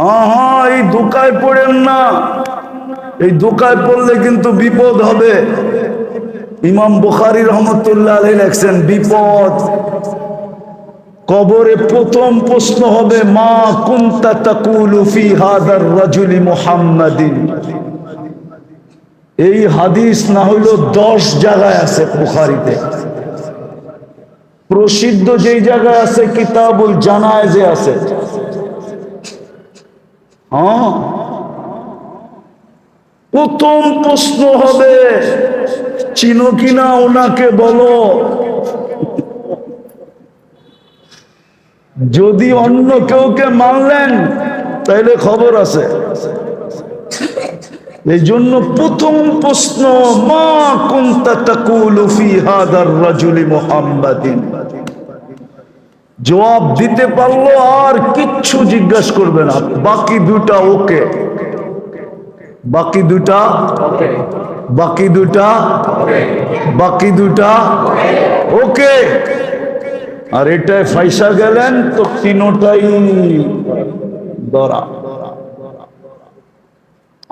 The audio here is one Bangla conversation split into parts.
হ্যাঁ এই দোকায় পড়েন না। এই দোকায় পড়লে কিন্তু বিপদ হবে। ইমাম বুখারি রহমতুল্লাহ আলাই লেখছেন, বিপদ। কবরে প্রথম প্রশ্ন হবে, মা কুন্তা তাকুলু ফি হাদার রাজুলি মুহাম্মাদিন? এই হাদিস না হইল দশ জায়গায় আছে বুখারিতে। প্রসিদ্ধ যেই জায়গায় আছে, কিতাবুল জানায় যে আছে। প্রথম প্রশ্ন হবে, চিনো কিনা ওনাকে বলো? যদি অন্য কেউকে মানলেন, তাইলে খবর আছে। এই জন্য প্রথম প্রশ্ন, মা কুন্তা তাকুলু ফি হাদার রাজুলি মুহাম্মাদিন? জবাব দিতে পারল আর কিচ্ছু জিজ্ঞাসা করবে না। বাকি দুটা ওকে। বাকি দুটা বাকি দুটা বাকি দুটা ওকে। আর এটায় ফাইসা গেলেন তো তিনোটাই দরা।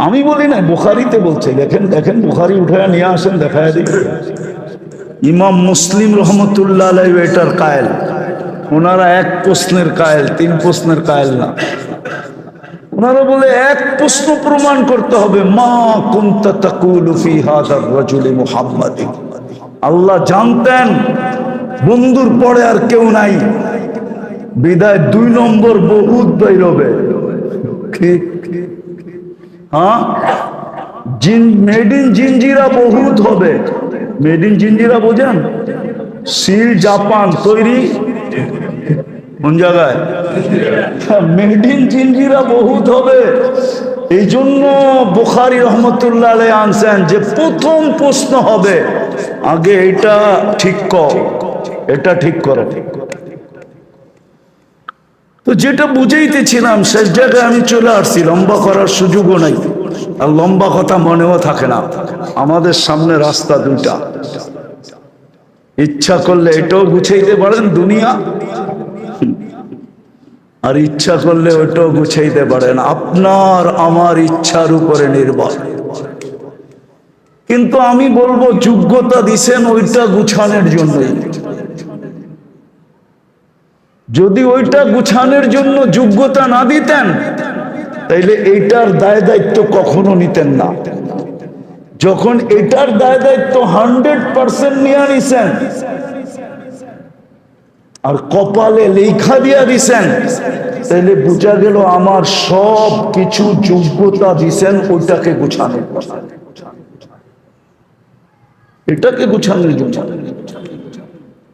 আমি বলি না বুখারিতে বলছে। দেখেন দেখেন বুখারি উঠে নিয়ে আসেন দেখায় দিই ইমাম মুসলিম রহমতুল্লাহ এটার কায়েল। ওনারা এক প্রশ্নের কায়েল, তিন প্রশ্নের কায়েল না। ওনারা বলে, এক প্রশ্ন প্রমাণ করতে হবে, মা কুন্তা তাকুলু ফি হাদার রাজুলি মুহাম্মাদিন আল্লাহ জানতেন, বন্ধুর পরে আর কেউ নাই। বিদায় দুই নম্বর বহুত বেরোবে হ্যাঁ? মেড ইন জিঞ্জিরা বহুত হবে। মেড ইন জিঞ্জিরা বোঝেন? সিল জাপান তৈরি কোন জায়গায়? মেড ইন জিঞ্জিরা বহুত হবে। এই জন্য বুখারি রহমতুল্লাহ আলাই আনছেন যে প্রথম প্রশ্ন হবে, আগে এটা ঠিক কর, এটা ঠিক করো। তো যেটা বুঝাইতেছিলাম, শেষ জায়গায় আমি চলে আসছি, লম্বা করার সুযোগও নাই। আর লম্বা কথা মনেও থাকে না। আমাদের সামনে রাস্তা দুইটা। ইচ্ছা করলে এটাও গুছাইতে পারেন দুনিয়া। আর ইচ্ছা করলে ওটাও গুছাইতে পারেন। আপনার আমার ইচ্ছার উপরে নির্ভর। কিন্তু আমি বলব, যোগ্যতা দিছেন ওইটা গুছানোর জন্যই। যদি ওইটা গুছানোর জন্য যোগ্যতা না দিতেন, তাইলে এইটার দায় দায়িত্ব কখনো নিতেন না। যখন এটার দায় দায়িত্ব হান্ড্রেড পার্সেন্ট নিয়ে নিছেন আর কপালে লেখা দিয়া দিছেন। তাহলে বোঝা গেল আমার সব কিছু যোগ্যতা দিছেন ওইটাকে গুছানোর এটাকে গুছানোর জন্য।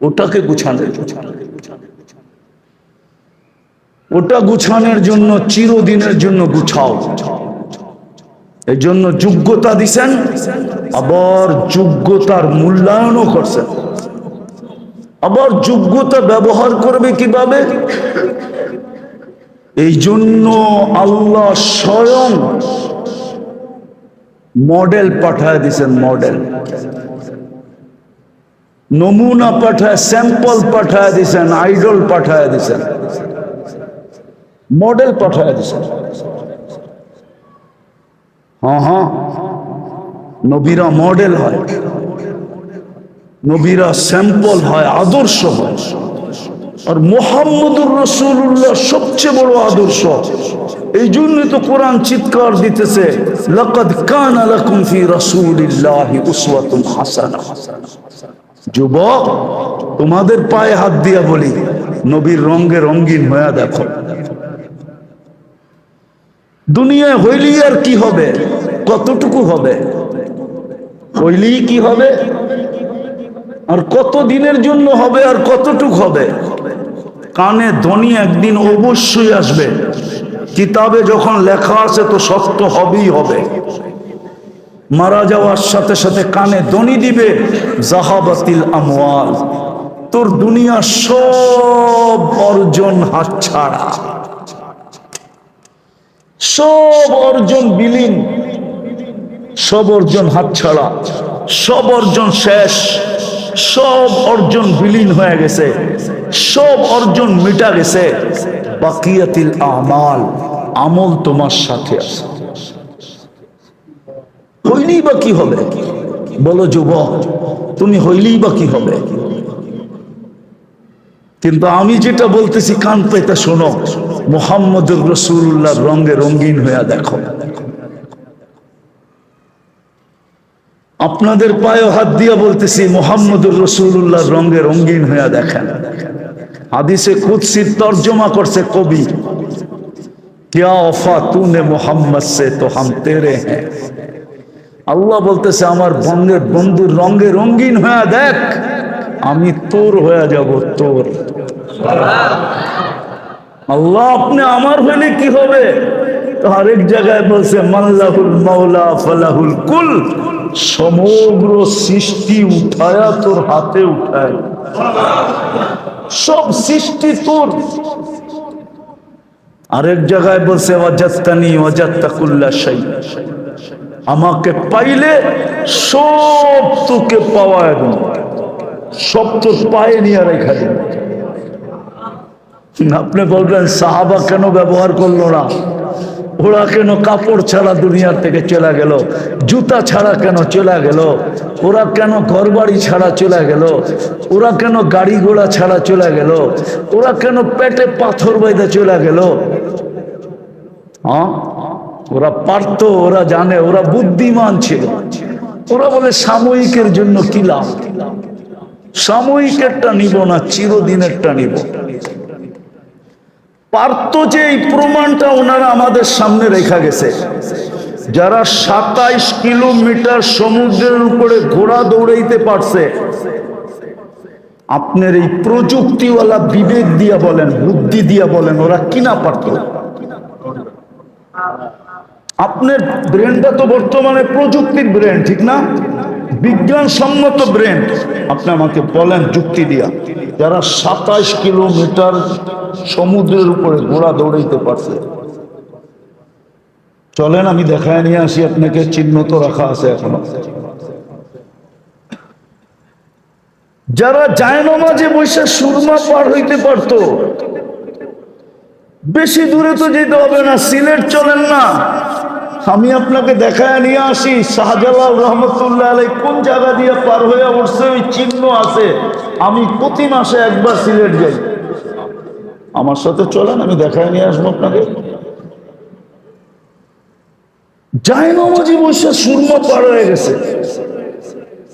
ওটাকে গুছানোর ওটা গুছানোর জন্য, চিরদিনের জন্য গুছাও। এই জন্য যোগ্যতা দিছেন, আবার যোগ্যতার মূল্যায়নও করছেন। আবার যোগ্যতা ব্যবহার করবে কীভাবে? এই জন্য আল্লাহ স্বয়ং মডেল পাঠায় দিছেন মডেল। নমুনা পাঠায়, স্যাম্পল পাঠায় দিছেন আইডল পাঠায় দিছেন মডেল পাঠায় দিছেন হ্যাঁ হ্যাঁ। নবীরা মডেল হয়। নবীরা স্যাম্পল হয়, আদর্শ হয়। আর মোহাম্মদুর রসুল্লাহ সবচেয়ে বড় আদর্শ। এই জন্য তো কোরআন চিৎকার দিতেছে, লকদ কান ফি রাসূলিল্লাহি উসওয়াতুন হাসানা। যুবক, তোমাদের পায়ে হাত দিয়া বলি, নবীর রঙ্গে রঙ্গিন হয়ে দেখো। দুনিয়ায় হইলি আর কি হবে? কতটুকু হবে? হইলি কি হবে? আর কত দিনের জন্য হবে আর কতটুক হবে? কানে ধ্বনি একদিন অবশ্যই আসবে। কিতাবে যখন লেখা আছে তো সত্য হবেই হবে। মারা যাওয়ার সাথে সাথে কানে ধ্বনি দিবে, জাহাবাতিল আমওয়াল। তোর দুনিয়া সব অর্জন হাতছাড়া। সব অর্জন বিলীন। সব অর্জন হাতছাড়া। সব অর্জন শেষ। সব অর্জন বিলীন হয়ে গেছে। সব অর্জন মিটা গেছে। বাকিয়াতিল আমাল, আমল তোমার সাথে আছে। হইলেই বা কি হবে? বলো যুবক, তুমি হইলেই বা কি হবে? কিন্তু আমি যেটা বলতেছি, কান পেতে শোনো। মোহাম্মদুর রসুল্লাহ রঙে রঙিন হইয়া দেখো। আপনাদের পায়ে হাত দিয়া বলতেছি মোহাম্মদুর রসুল্লাহ রঙে রঙিন হইয়া দেখেন হাদিসে কুৎসির তর্জমা করছে কবি क्या वफा तूने मोहम्मद से तो हम तेरे हैं আল্লাহ বলতেছে আমার বঙ্গের বন্ধুর রঙে রঙিন হয়ে দেখ আমি তোর হয়ে যাব তোর আল্লাহ আপনি আমার হলে কি হবে তো আরেক জায়গায় বলছে মাল্লাহুল মাওলা ফালাহুল কুল সমগ্র সৃষ্টি উঠায়া তোর হাতে উঠায়। সব সৃষ্টি তোর। আরেক জায়গায় বলছে অজাত্তানি অজাত্তাকুল্লা শাই আমাকে পাইলে সব তোকে পাওয়া এবং সব তোর পায়ে নিয়ে রেখা দিন আপনি বলবেন, সাহাবা কেন ব্যবহার করল না? ওরা কেন কাপড় ছাড়া দুনিয়ার থেকে চলে গেল? জুতা ছাড়া কেন চলে গেল? ওরা কেন ঘরবাড়ি ছাড়া চলে গেল? ওরা কেন গাড়ি ঘোড়া ছাড়া চলে গেল? ওরা কেন পেটে পাথর বাইদে চলে গেল? ওরা পারত, ওরা জানে, ওরা বুদ্ধিমান ছিল। ওরা বলে, সাময়িকের জন্য কি লাভ? সাময়িকেরটা নিব না, চিরদিনেরটা নিব। পারত যে এই প্রমাণটা ওনারা আমাদের সামনে রেখা গেছে। যারা সাতাইশ কিলোমিটার সমুদ্রের উপরে ঘোড়া দৌড়াইতে পারছে, আপনার এই প্রযুক্তিওয়ালা বিবেক দিয়া বলেন, বুদ্ধি দিয়া বলেন, ওরা কিনা পারত আপনার ব্রেনটা তো বর্তমানে প্রযুক্তির ব্রেন ঠিক না? বিজ্ঞানসম্মত ব্রেন আপনি আমাকে বলেন যুক্তি দিয়া, যারা সাতাইশ কিলোমিটার সমুদ্রের উপরে ঘোড়া দৌড়াইতে পারছে। চলেন, আমি দেখায় নিয়ে আসি, আপনাকে চিহ্ন তো রাখা আছে এখনও। যারা জায়নমাজে বসে সুরমা পার হইতে পারত, বেশি দূরে তো যেতে হবে না, সিলেট চলেন না। আমি আপনাকে দেখায় নিয়ে আসি, শাহজালাল রহমতুল্লাহ আলাই কোন জায়গা দিয়ে পার হয়ে উঠছে, ওই চিহ্ন আছে। আমি প্রতি মাসে একবার সিলেট যাই। আমার সাথে চলেন, আমি দেখায় নিয়ে আসব আপনাকে। জায়নমাজি বসে সুরমা পার হয়ে গেছে।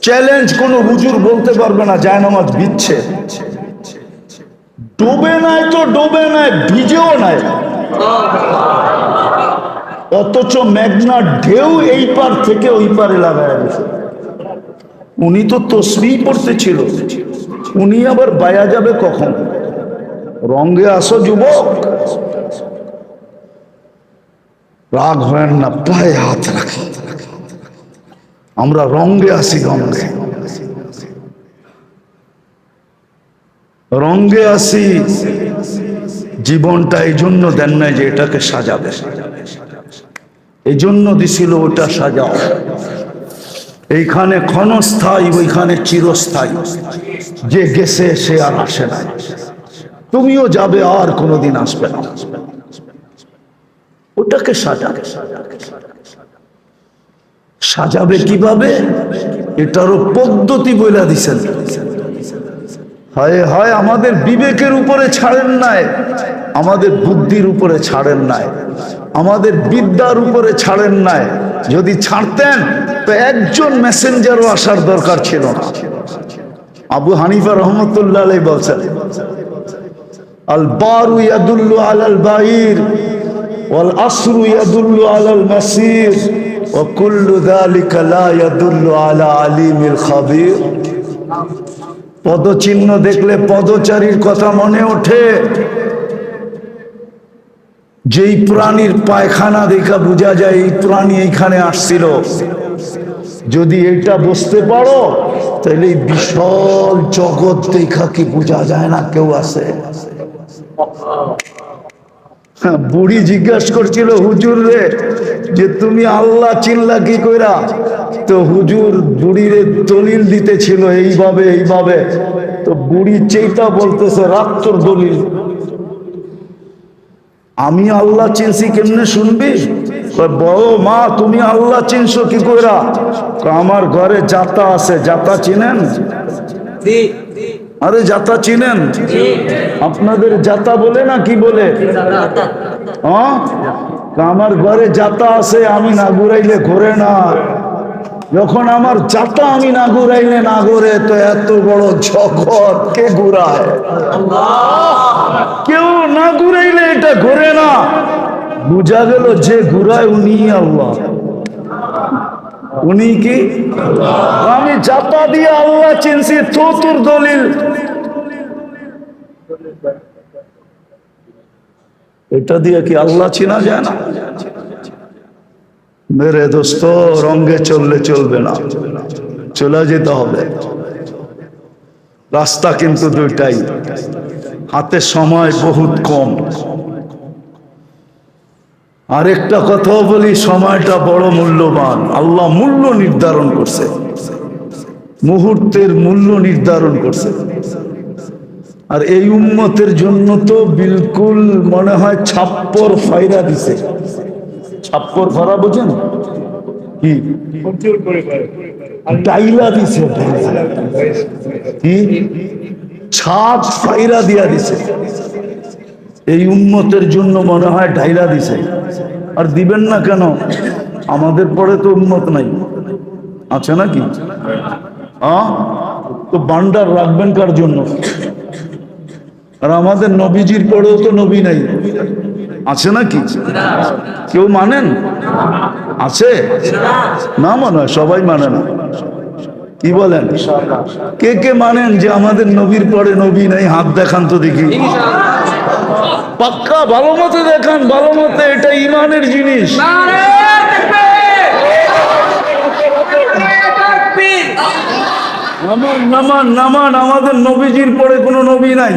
চ্যালেঞ্জ কোন হুজুর বলতে পারবে না জায়নামাজ বিচ্ছে ডোবে নাই তো ডোবে নাই, ভিজেও নাই। অথচ মেঘনা ঢেউ এই পার থেকে ওই পারে লাগায় গেছে উনি তো তসবি পড়তেছিল উনি আবার বায়া যাবে কখন? রঙ্গে আসো যুবক। রাগ হয় না, পায়ে হাত রাখে। আমরা রঙ্গে আসি রঙ্গে রঙ্গে আসি, জীবনটা এই জন্য দেন নাই যে এটাকে সাজাবে। এই জন্য দিছিল ওটা সাজাও এইখানে ক্ষণস্থায়ী, ওইখানে চিরস্থায়ী। যে গেছে, সে আর আসে না তুমিও যাবে, আর কোনোদিন আসবে না। ওটাকে সাজাবে সাজাবে কীভাবে? এটারও পদ্ধতি বলে দিছেন। হয় হয়, আমাদের বিবেকের উপরে ছাড়েন নাই। আমাদের বুদ্ধির উপরে ছাড়েন নাই। আমাদের বিদ্যার উপরে ছাড়েন নাই। যদি ছাড়তেন, তো একজন মেসেঞ্জারও আসার দরকার ছিল না। আবু হানিফা রহমতুল্লাহ বলছেন বারু ইয়াদুল্লু আলাল বাইর ইয়াদুল্লু আলা খাবির। পদচিহ্ন দেখলে পদচারীর কথা মনে ওঠে। যেই প্রাণীর পায়খানা দেখা বোঝা যায় এই প্রাণী এইখানে আসছিল। যদি এটা বুঝতে পারো তাহলে এই বিশাল জগৎ দেখা কি বোঝা যায় না কেউ আছে? হ্যাঁ, বুড়ি জিজ্ঞাসা করছিল হুজুর রে যে তুমি আল্লাহ চিল্লা কি কইরা? তো হুজুর বুড়িরে দলিল দিতেছিল এইভাবে এইভাবে। তো বুড়ি চেইতা বলতেছে রাত্তর দলিল। আমি আল্লাহ চিনছি কেমনে শুনবি? বড় মা তুমি আল্লাহ চিনছো কি কইরা? আমার ঘরে যাতা আছে জাতা চিনেন? আরে যাতা চিনেন? আপনাদের জাতা বলে না কি বলে? আমার ঘরে যাতা আছে আমি না ঘুরাইলে ঘোরে না। যখন আমার জাতা আমি না ঘুরাইলে না ঘুরে, তো এত বড় জগৎ কে ঘুরায়? কেউ না ঘুরাইলে এটা ঘুরে না। বুঝা গেল যে ঘুরায় উনি আল্লাহ। উনি কি? আমি চাপা দিয়ে আল্লাহ চিনছি তো তোর দলিল। এটা দিয়ে কি আল্লাহ চিনা যায় না? মেরে দোস্ত, রঙ্গে চললে চলবে না। চলে যেতে হবে। রাস্তা কিন্তু দুইটাই। হাতে সময় বহুত কম। আরেকটা কথাও বলি, সময়টা বড় মূল্যবান। আল্লাহ মূল্য নির্ধারণ করছে। মুহূর্তের মূল্য নির্ধারণ করছে। আর এই উম্মতের জন্য তো বিলকুল মনে হয় ছাপ্পর ফাইরা দিছে। ছাপ্পর ফারা বোঝেন? কি? ডাইলা দিছে ডাইলা। কি? ছাদ ফাইরা দিয়া দিছে। এই উন্মতের জন্য মনে হয় ঢাইলা দিছে। আর দিবেন না কেন? আমাদের পরে তো উন্মত নাই। আছে নাকি? তো বান্ডার রাখবেন কার জন্য? আর আমাদের নবীজির পরেও তো নবী নাই। আছে নাকি? কেউ মানেন? আছে? না মনে হয় সবাই মানে না। কি বলেন? কে কে মানেন যে আমাদের নবীর পরে নবী নাই, হাত দেখান তো দেখি। পাক্কা ভালো মতো দেখান, ভালো মতে, এটা ইমানের জিনিস। নামান নামান, আমাদের নবীজির পরে কোনো নবী নাই।